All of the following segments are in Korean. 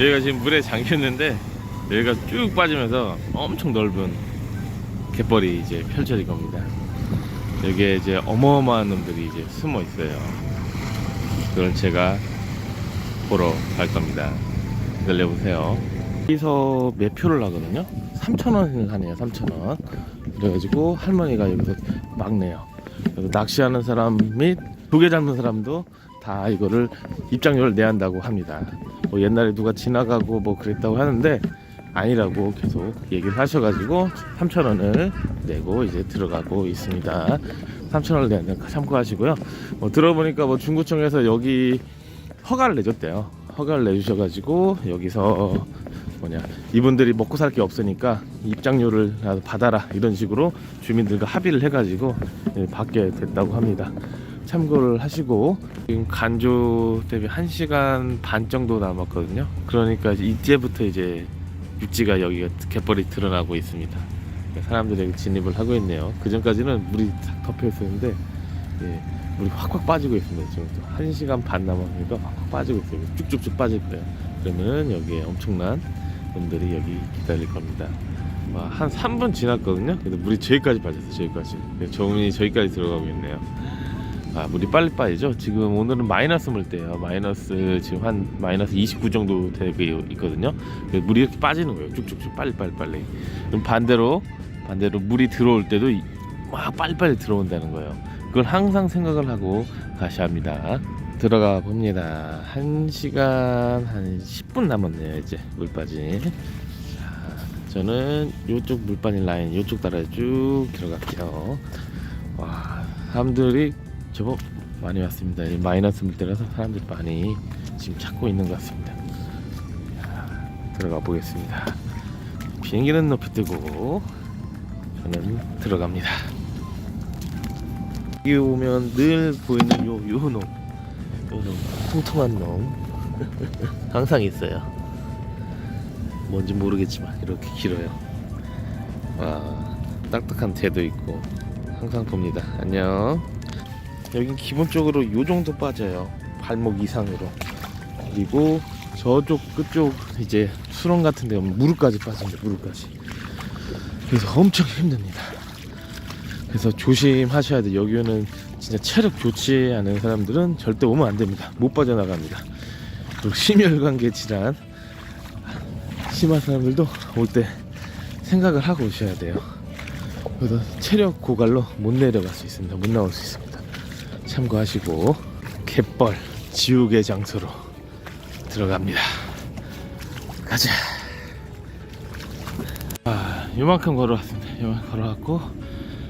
여기가 지금 물에 잠겼는데 여기가 쭉 빠지면서 엄청 넓은 갯벌이 이제 펼쳐질 겁니다. 여기에 이제 어마어마한 놈들이 이제 숨어 있어요. 그걸 제가 보러 갈 겁니다. 기다려보세요. 여기서 매표를 하거든요. 3,000원을 하네요. 3,000원. 그래가지고 할머니가 여기서 막 내요. 그래서 낚시하는 사람 및 조개 잡는 사람도 다 이거를 입장료를 내야 한다고 합니다. 뭐 옛날에 누가 지나가고 뭐 그랬다고 하는데 아니라고 계속 얘기를 하셔가지고 3,000원을 내고 이제 들어가고 있습니다. 3,000원을 내는 거 참고하시고요. 뭐 들어보니까 뭐 중구청에서 여기 허가를 내줬대요. 허가를 내주셔가지고 여기서 뭐냐 이분들이 먹고 살 게 없으니까 입장료를 받아라 이런 식으로 주민들과 합의를 해가지고 예, 받게 됐다고 합니다. 참고를 하시고 지금 간조 대비 1시간 반 정도 남았거든요. 그러니까 이제부터 이제 육지가 여기가 갯벌이 드러나고 있습니다. 사람들이 여기 진입을 하고 있네요. 그 전까지는 물이 탁 덮여 있었는데 예, 물이 확확 빠지고 있습니다. 지금 또 1시간 반 남았으니까 확확 빠지고 있어요. 쭉쭉쭉 빠질 거예요. 그러면 여기에 엄청난 분들이 여기 기다릴 겁니다. 와, 한 3분 지났거든요. 근데 물이 저기까지 빠졌어요. 저기까지. 저음이 저기까지 들어가고 있네요. 아, 물이 빨리 빠지죠. 지금 오늘은 마이너스 물때예요. 마이너스 지금 한 마이너스 29 정도 되고 있거든요. 그래서 물이 이렇게 빠지는 거예요. 쭉쭉쭉 빨리 빨리 빨리. 그럼 반대로 반대로 물이 들어올 때도 이- 막 빨리빨리 들어온다는 거예요. 그걸 항상 생각을 하고 가셔야 합니다. 들어가 봅니다. 1시간 한 10분 남았네요. 이제 물 빠진. 자, 저는 이쪽 물 빠진 라인 이쪽 따라 쭉 들어갈게요. 와, 사람들이 저거 많이 왔습니다. 이 마이너스 물때라서 사람들이 많이 지금 찾고 있는 것 같습니다. 자, 들어가 보겠습니다. 비행기는 높이 뜨고 저는 들어갑니다. 여기 오면 늘 보이는 요, 요 놈. 요 놈. 통통한 놈. 항상 있어요. 뭔지 모르겠지만 이렇게 길어요. 와, 딱딱한 대도 있고 항상 봅니다. 안녕. 여긴 기본적으로 요 정도 빠져요. 발목 이상으로. 그리고 저쪽 끝쪽 이제 수렁 같은 데 오면 무릎까지 빠집니다. 무릎까지. 그래서 엄청 힘듭니다. 그래서 조심하셔야 돼요. 여기는 진짜 체력 좋지 않은 사람들은 절대 오면 안 됩니다. 못 빠져나갑니다. 그리고 심혈관계 질환 심한 사람들도 올 때 생각을 하고 오셔야 돼요. 그래서 체력 고갈로 못 내려갈 수 있습니다. 못 나올 수 있습니다. 참고하시고 갯벌 지옥의 장소로 들어갑니다. 가자. 아, 요만큼 걸어왔습니다. 요만큼 걸어왔고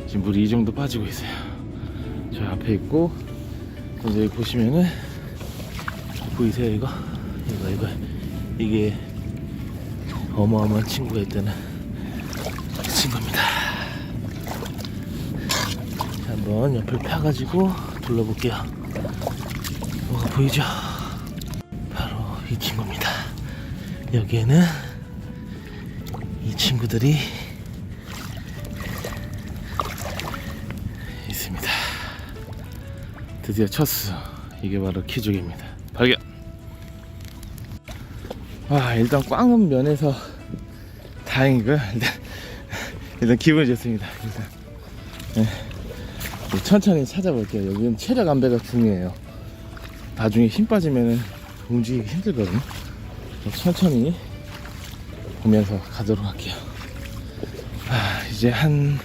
지금 물이 이 정도 빠지고 있어요. 저 앞에 있고 이제 보시면은 보이세요 이거? 이거 이거 이게 어마어마한 친구가 있다는 그 친구입니다. 자, 한번 옆을 펴가지고 둘러볼게요. 뭐가 보이죠? 바로 이 친구입니다. 여기에는 이 친구들이 있습니다. 드디어 쳤어. 이게 바로 키조개입니다. 발견. 와 일단 꽝은 면에서 다행이고요. 일단 일단 기분이 좋습니다. 일단 네. 천천히 찾아볼게요. 여기는 체력 안배가 중요해요. 나중에 힘 빠지면은 움직이기 힘들거든요. 천천히 보면서 가도록 할게요. 아, 이제 한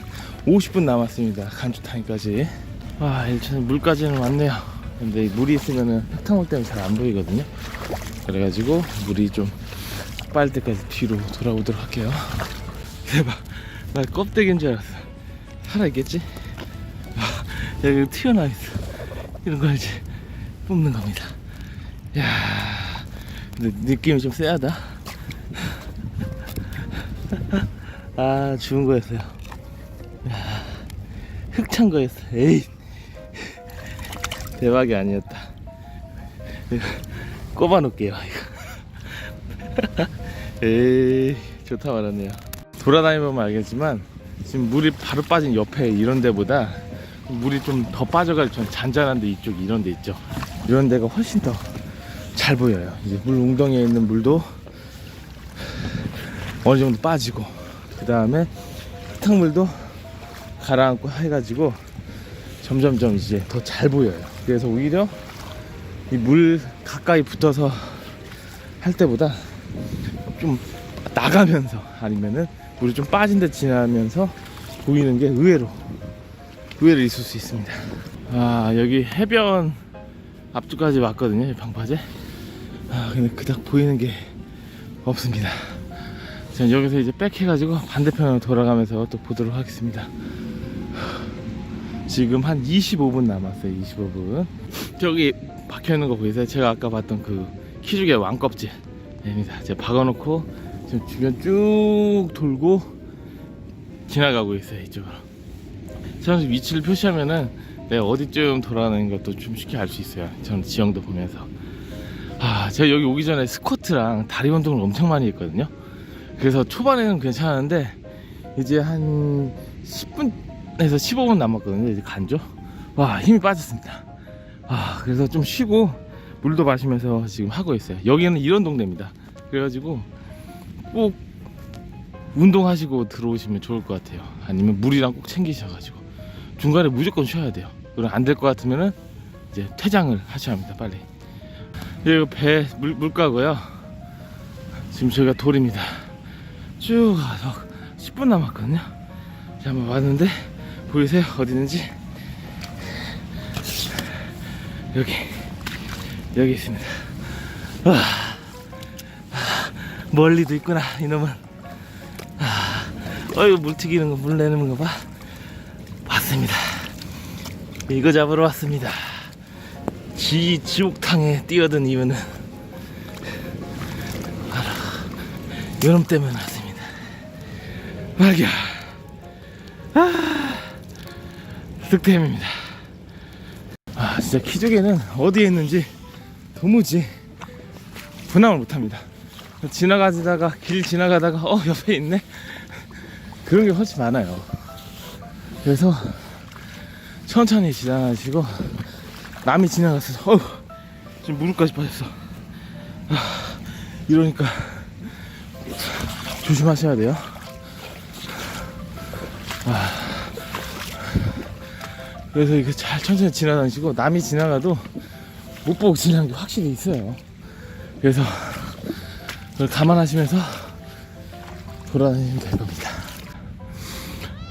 50분 남았습니다. 간주 타임까지. 와, 일단 물까지는 왔네요. 근데 이 물이 있으면은 흙탕물 때문에 잘 안 보이거든요. 그래가지고 물이 좀 빠질 때까지 뒤로 돌아오도록 할게요. 대박. 나 껍데기인 줄 알았어. 살아있겠지? 와, 여기 튀어나와 있어. 이런 거 알지? 뽑는 겁니다. 야 근데 느낌이 좀 쎄하다. 아, 죽은 거였어요. 야, 흑찬 거였어. 에이. 대박이 아니었다. 꼽아 놓을게요. 에이, 좋다 말았네요. 돌아다니면 알겠지만, 지금 물이 바로 빠진 옆에 이런 데보다 물이 좀 더 빠져가지고 전 잔잔한데 이쪽 이런 데 있죠. 이런 데가 훨씬 더 잘 보여요. 이제 물 웅덩이에 있는 물도 어느 정도 빠지고 그 다음에 흙탕물도 가라앉고 해가지고 점점점 이제 더 잘 보여요. 그래서 오히려 이 물 가까이 붙어서 할 때보다 좀 나가면서 아니면은 물이 좀 빠진 데 지나면서 보이는 게 의외로 의외로 있을 수 있습니다. 아 여기 해변 앞쪽까지 왔거든요. 이 방파제. 아 근데 그닥 보이는 게 없습니다. 전 여기서 이제 백 해가지고 반대편으로 돌아가면서 또 보도록 하겠습니다. 지금 한 25분 남았어요. 25분. 저기 박혀 있는 거 보이세요? 제가 아까 봤던 그 키죽의 왕껍질입니다. 제가 박아놓고 지금 주변 쭉 돌고 지나가고 있어요. 이쪽으로. 저는 위치를 표시하면은 내가 어디쯤 돌아가는 것도 좀 쉽게 알 수 있어요. 저는 지형도 보면서. 아, 제가 여기 오기 전에 스쿼트랑 다리 운동을 엄청 많이 했거든요. 그래서 초반에는 괜찮았는데 이제 한 10분에서 15분 남았거든요. 이제 간죠. 와, 힘이 빠졌습니다. 아, 그래서 좀 쉬고 물도 마시면서 지금 하고 있어요. 여기는 이런 동네입니다. 그래가지고 꼭 운동하시고 들어오시면 좋을 것 같아요. 아니면 물이랑 꼭 챙기셔가지고 중간에 무조건 쉬어야 돼요. 그럼 안 될 것 같으면은 이제 퇴장을 하셔야 합니다. 빨리. 여기 배 물, 물가고요. 지금 저희가 돌입니다. 쭉 가서 10분 남았거든요. 자, 한번 왔는데 보이세요? 어디 있는지? 여기 여기 있습니다. 와, 아, 멀리도 있구나 이놈은. 아, 어이구 물 튀기는 거 물 내는 거 봐. 왔습니다. 이거 잡으러 왔습니다. 지 지옥탕에 뛰어든 이유는 바로 요놈 때문에 왔습니다. 말이야. 아, 득템입니다. 아, 진짜 키조개는 어디에 있는지 도무지 분함을 못합니다. 지나가다가 길 지나가다가 어 옆에 있네 그런 게 훨씬 많아요. 그래서 천천히 지나가시고 남이 지나갔어. 어 지금 무릎까지 빠졌어. 아, 이러니까 조심하셔야 돼요. 아, 그래서 이렇게 잘 천천히 지나다니시고 남이 지나가도 못 보고 지나는 게 확실히 있어요. 그래서 그걸 감안하시면서 돌아다니면 될 겁니다.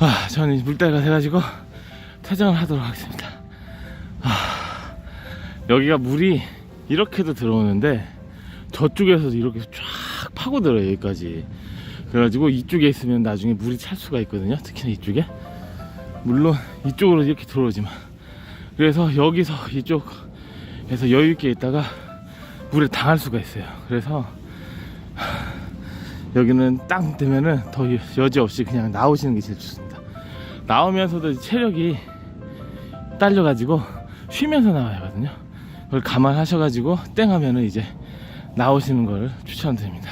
아, 저는 물때가 돼가지고 퇴장을 하도록 하겠습니다. 아, 여기가 물이 이렇게도 들어오는데 저쪽에서도 이렇게 쫙 파고들어요 여기까지. 그래가지고 이쪽에 있으면 나중에 물이 찰 수가 있거든요. 특히나 이쪽에. 물론 이쪽으로 이렇게 들어오지만 그래서 여기서 이쪽에서 여유 있게 있다가 물에 당할 수가 있어요. 그래서 여기는 딱 되면은 더 여지 없이 그냥 나오시는 게 제일 좋습니다. 나오면서도 체력이 딸려가지고 쉬면서 나와야 하거든요. 그걸 감안하셔가지고 땡 하면은 이제 나오시는 걸 추천드립니다.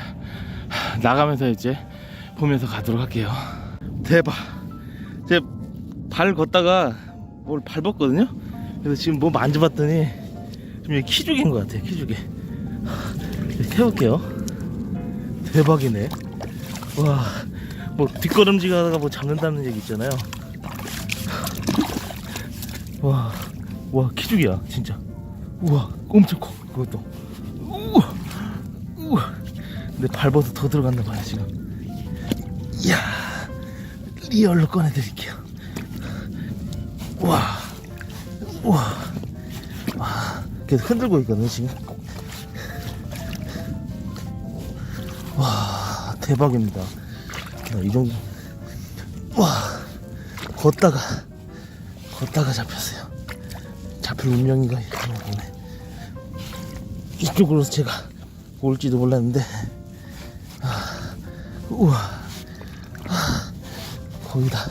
하, 나가면서 이제 보면서 가도록 할게요. 대박. 제 발 걷다가 뭘 밟았거든요. 그래서 지금 뭐 만져봤더니 좀 여기 키죽인 것 같아요. 키죽이. 해볼게요. 대박이네. 와, 뭐 뒷걸음질 하다가 뭐 잡는다는 얘기 있잖아요. 와, 와 키죽이야 진짜. 우와, 엄청 커 그것도. 우와, 우와. 근데 밟아서 더 들어갔나 봐요 지금. 이야, 리얼로 꺼내드릴게요. 우와, 우와, 와, 계속 흔들고 있거든요 지금. 와 대박입니다 야, 이 정도 와 걷다가 걷다가 잡혔어요. 잡힐 운명인가 거 보네. 이쪽으로 제가 올지도 몰랐는데 아, 우와. 아, 거기다.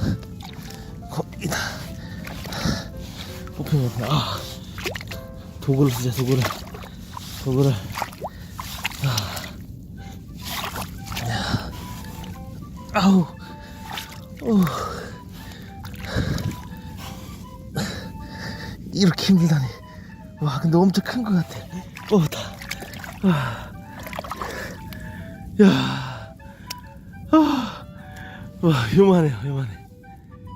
거기다. 뽑혀 뽑혀 아. 도구를 쓰자 도구를. 도구를. 아우, 어. 이렇게 힘들다니. 와, 근데 엄청 큰 것 같아. 어, 다. 와. 야, 아, 와, 요만해요, 요만해.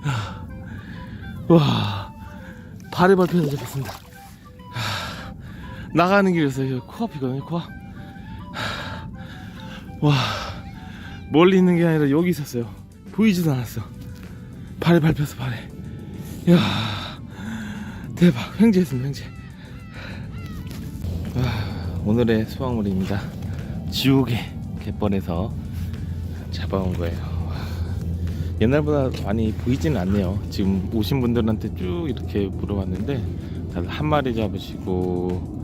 아, 와, 발에 밟혀서 잡혔습니다. 아, 나가는 길에서 이거 코앞이거든요, 코앞. 아, 와, 멀리 있는 게 아니라 여기 있었어요. 보이지도 않았어. 발에 밟혀서 발에. 이야, 대박. 횡재했습니다, 횡재. 와, 오늘의 수확물입니다. 지옥의 갯벌에서 잡아온 거예요. 와, 옛날보다 많이 보이지는 않네요. 지금 오신 분들한테 쭉 이렇게 물어봤는데 다들 한 마리 잡으시고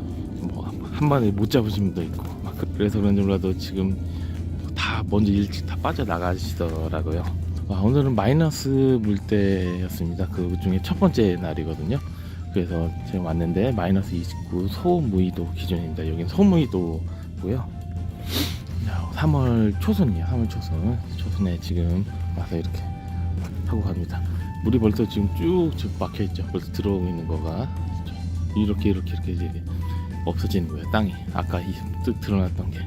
뭐 한 마리 못 잡으신 분도 있고 막 그- 그래서 그런지 몰라도 지금 다 먼저 일찍 다 빠져 나가시더라고요. 와, 오늘은 마이너스 물때였습니다. 그 중에 첫 번째 날이거든요. 그래서 제가 왔는데 마이너스 29 소무이도 기준입니다. 여긴 소무이도고요. 3월 초순이에요. 3월 초순. 초순에 지금 와서 이렇게 하고 갑니다. 물이 벌써 지금 쭉 지금 막혀 있죠. 벌써 들어오고 있는 거가 이렇게 이렇게 이렇게 이제 없어지는 거예요. 땅이 아까 이뜩 드러났던 게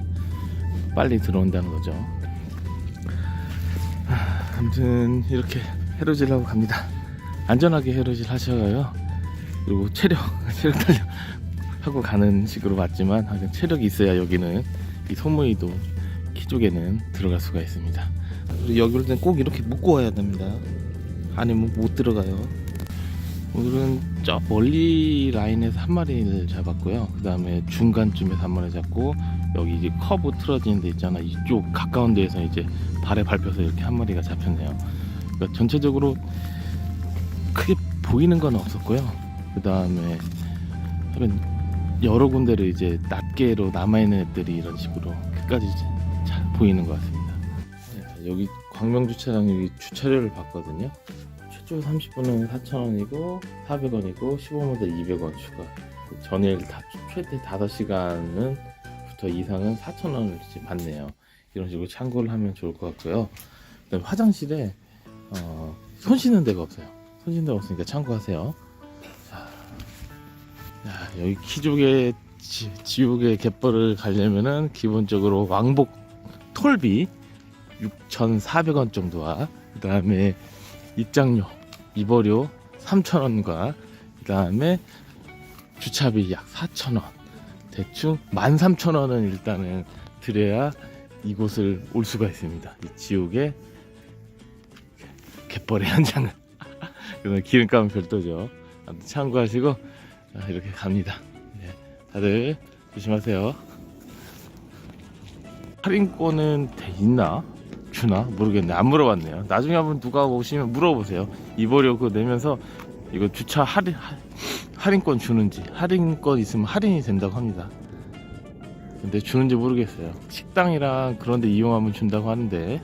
빨리 들어온다는 거죠. 하, 아무튼 이렇게 해로질하고 갑니다. 안전하게 해로질 하셔요. 그리고 체력 체력 단련 하고 가는 식으로 맞지만 체력이 있어야 여기는 이 소무이도 키 쪽에는 들어갈 수가 있습니다. 여기 올 때는 꼭 이렇게 묶고 와야 됩니다. 아니면 못 들어가요. 오늘은 저 멀리 라인에서 한 마리를 잡았고요. 그 다음에 중간쯤에서 한 마리 잡고 여기 이제 커브 틀어지는 데 있잖아. 이쪽 가까운 데에서 이제 발에 밟혀서 이렇게 한 마리가 잡혔네요. 그러니까 전체적으로 크게 보이는 건 없었고요. 그 다음에 여러 군데를 이제 낱개로 남아있는 애들이 이런 식으로 끝까지 잘 보이는 것 같습니다. 네, 여기 광명 주차장 여기 주차료를 받거든요. 최초 30분은 4,000원이고 400원이고 15분마다 200원 추가. 전일 다 최대 5시간은 부터 이상은 4,000원을 받네요. 이런 식으로 참고를 하면 좋을 것 같고요. 화장실에 어, 손 씻는 데가 없어요. 손 씻는 데가 없으니까 참고하세요. 자, 자, 여기 키족의 지, 지옥의 갯벌을 가려면은 기본적으로 왕복 톨비 6,400원 정도와 그 다음에 입장료, 입어료 3,000원과 그 다음에 주차비 약 4,000원 대충 13,000원은 일단은 드려야 이곳을 올 수가 있습니다. 이 지옥의 갯벌의 현장은 기름값은 별도죠. 참고하시고 자, 이렇게 갑니다. 네, 다들 조심하세요. 할인권은 돼 있나? 주나? 모르겠네. 안 물어봤네요. 나중에 한번 누가 오시면 물어보세요. 입으려고 내면서 이거 주차 할인, 할- 할인권 주는지, 할인권 있으면 할인이 된다고 합니다. 근데 주는지 모르겠어요. 식당이랑 그런 데 이용하면 준다고 하는데,